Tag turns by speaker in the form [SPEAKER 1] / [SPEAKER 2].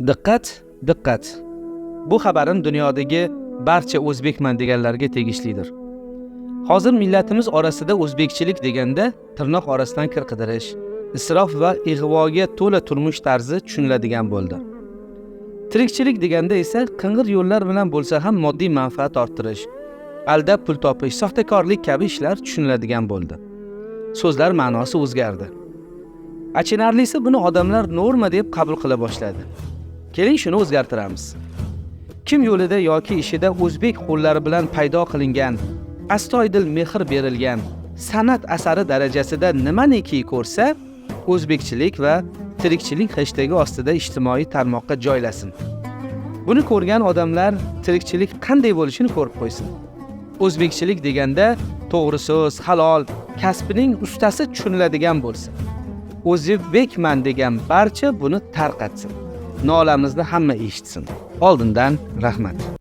[SPEAKER 1] Diqqat, diqqat. Bu xabarim dunyodagi barcha o'zbekman deganlarga tegishlidir. Hozir millatimiz orasida o'zbekchilik deganda tirnoq orasidan kir qidirish, isrof va ig'voga to'la turmush tarzi tushuniladigan bo'ldi. Tirikchilik deganda esa qing'ir yo'llar bilan bo'lsa ham moddiy manfaat orttirish, aldab pul topish, soxtakorlik kabi ishlar tushuniladigan bo'ldi. So'zlar ma'nosi o'zgardi. Achinarlisi buni odamlar norma deb qabul qila boshladi. Keling shuni o'zgartiramiz. Kim yo'lida yoki ishida o'zbek qo'llari bilan paydo qilingan, astoydil mehr berilgan san'at asari darajasida nimaniki ko'rsa, o'zbekchilik va tirikchilik hashtagi ostida ijtimoiy tarmoqqa joylasin. Buni ko'rgan odamlar tirikchilik qanday bo'lishini ko'rib qo'ysin. O'zbekchilik deganda to'g'ri so'z, halol, kasbining ustasi tushuniladigan bo'lsin. O'zbekman degan barcha buni tarqatsin. Nolamizni hamma eshitsin. Oldindan rahmat.